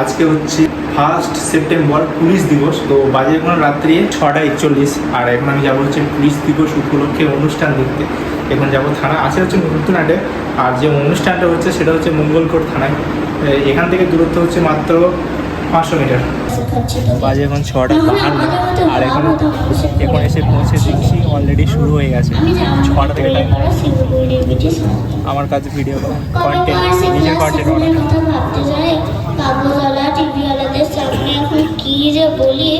আজকে হচ্ছে first September police দিবস, তো বাজে এখন রাত্রি ছটা একচল্লিশ, আর এখন আমি যাব হচ্ছে পুলিশ দিবস উপলক্ষে অনুষ্ঠান দেখতে। এখন যাব থানা, আছে হচ্ছে নতুনহাটে, আর যে অনুষ্ঠানটা হচ্ছে সেটা হচ্ছে মঙ্গলকোট থানায়। এখান থেকে দূরত্ব হচ্ছে মাত্র পাঁচশো মিটার। বাজে এখন ছটা বাহান্ন। আর এখন এখন এসে পৌঁছে দেখছি অলরেডি শুরু হয়ে গেছে। ছটা থেকে আমার কাছে ভিডিও কন্টেন্ট নিজের কন্টেন্ট কাগজওয়ালা টিভিওয়ালাদের সামনে এখন কি যে বলি?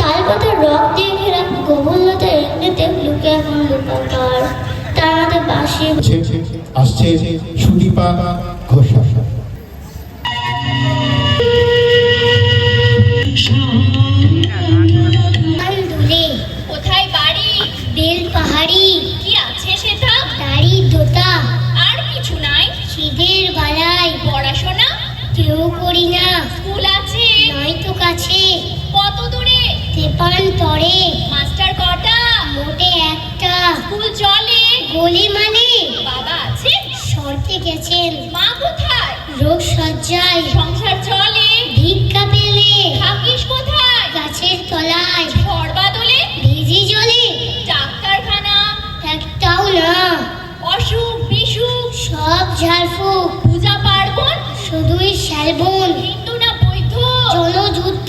তার কথা রক দিয়ে ঘেরা গোবরলতা এমনিতে লুকে এখন লুকাকার তার পাশে আসছে আসছে সুদীপা ঘোষ বেল পাহাড়ি। কি আছে সেটা? দাড়ি দোতা। আর কিছু নাই। খিদের বালাই পড়াশোনা? কেউ করি না। স্কুল আছে? নয়তো কাছে। কত দূরে? তেপান তরে। মাস্টার কটা? মোটে একটা। স্কুল চলে? গলি মানে? বাবা আছে? সরতে গেছেন। মা কোথায়? রোগ সজ্জায়। সংসার চলে? 小牛犊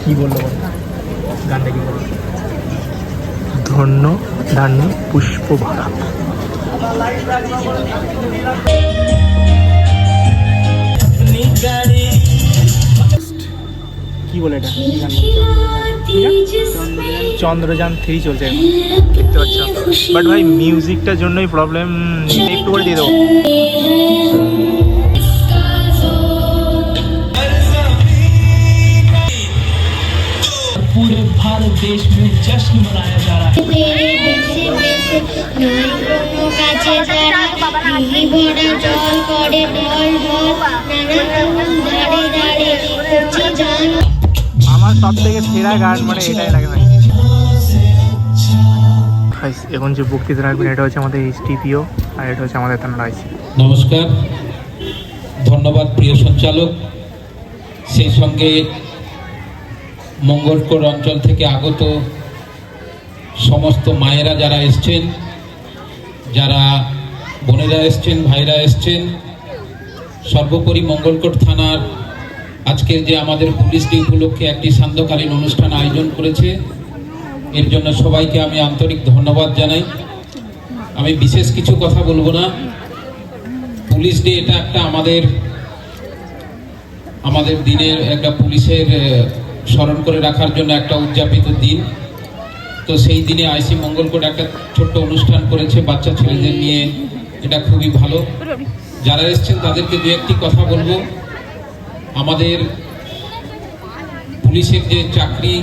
কি বলল গানটা কি বলল? ধন্য ধান্য পুষ্প ভরা কি বলে এটা? চন্দ্রযান থ্রি চলছে এখন। দেখতে পাচ্ছ বাট ভাই মিউজিকটার জন্যই প্রবলেম একটু করে দিয়ে দেবো पूरे भारत देश में जश्न मनाया जा रहा है বেড়ে বেশি বেশি নয় কোনো কাছে তারা দিঘি ভরা জল করে ঢল ঢল নানা রকম দাঁড়ে দাঁড়ে করছে জল আমার সব থেকে সেরা গান মানে এটাই লাগে ভাই Guys, এখন যে বক্তৃতা রাখবেন এটা হচ্ছে আমাদের এইচটিপিও আর এটা হচ্ছে আমাদের থানার আইসি নমস্কার। ধন্যবাদ, প্রিয় সঞ্চালক। সেই সঙ্গে মঙ্গলকোট অঞ্চল থেকে আগত সমস্ত মায়েরা যারা এসছেন, যারা বোনেরা এসছেন, ভাইরা এসছেন, সর্বোপরি মঙ্গলকোট থানার আজকের যে আমাদের পুলিশ ডে উপলক্ষে একটি সান্ধ্যকালীন অনুষ্ঠান আয়োজন করেছে এর জন্য সবাইকে আমি আন্তরিক ধন্যবাদ জানাই। আমি বিশেষ কিছু কথা বলব না। পুলিশ ডে এটা একটা আমাদের আমাদের দিনের একটা পুলিশের স্মরণ করে রাখার জন্য একটা উদযাপিত দিন। তো সেই দিনে আইসি মঙ্গলকোট একটা ছোট্ট অনুষ্ঠান করেছে বাচ্চা ছেলেদের নিয়ে। এটা খুবই ভালো। যারা এসছেন তাদেরকে দু একটি কথা বলব। আমাদের পুলিশের যে চাকরি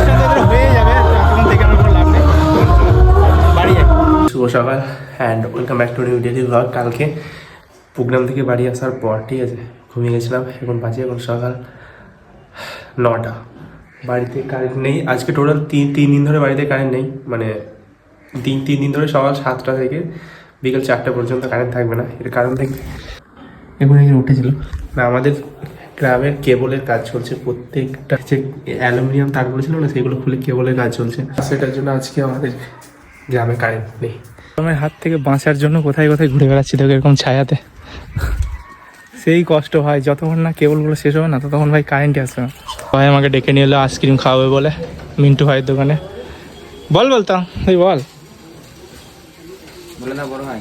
শুভ সকাল and welcome back to new daily blog কালকে প্রোগ্রাম থেকে বাড়ি আসার পর ঠিক আছে ঘুমিয়ে গেছিলাম এখন বাজে এখন সকাল নটা। বাড়িতে কারেন্ট নেই আজকে টোটাল তিন তিন দিন ধরে বাড়িতে কারেন্ট নেই মানে তিন তিন দিন ধরে সকাল সাতটা থেকে বিকেল চারটা পর্যন্ত কারেন্ট থাকবে না এর কারণ থেকে এখন একদিন উঠেছিল না আমাদের গ্রামের কেবলের কাজ চলছে প্রত্যেকটা যে অ্যালুমিনিয়াম তারগুলো ছিল না সেগুলো খুলে কেবলের কাজ চলছে। সেটার জন্য আজকে আমাদের গ্রামে কারেন্ট নেই। আমার হাত থেকে বাঁচার জন্য কোথায় কোথায় ঘুরে বেড়াচ্ছি দেখো এরকম ছায়াতে। সেই কষ্ট হয় যতক্ষণ না কেবলগুলো শেষ হবে না ততক্ষণ ভাই কারেন্টই আসবে না। ভাই আমাকে ডেকে নিয়ে এলো আইসক্রিম খাওয়াবে বলে মিন্টু ভাইয়ের দোকানে। বল বলতাম এই বল।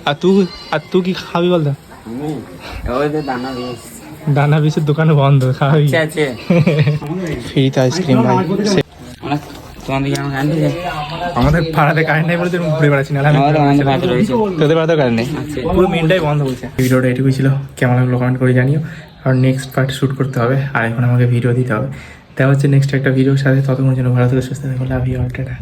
আর তুই আর তুই কি খাবি বলতো দানা বিষের দোকানে বন্ধ খাবি। ফ্রিতে আইসক্রিম ভাই। আমাদের পাড়াতে কারেন্ট নেই বলে তো ঘুরে বেড়াচ্ছি না তোদের পাড়াতে কারেন্ট নেই? পুরো মেনটাই বন্ধ হয়েছে ভিডিওটা এটুকুই ছিল। কেমন লাগল কমেন্ট করে জানিও। আর নেক্সট পার্ট শ্যুট করতে হবে। আর এখন আমাকে ভিডিও দিতে হবে। দেখা হচ্ছে নেক্সট একটা ভিডিওর সাথে ততক্ষণ জন্য ভালো থেকে সুস্থ থাকো। Love you all tata.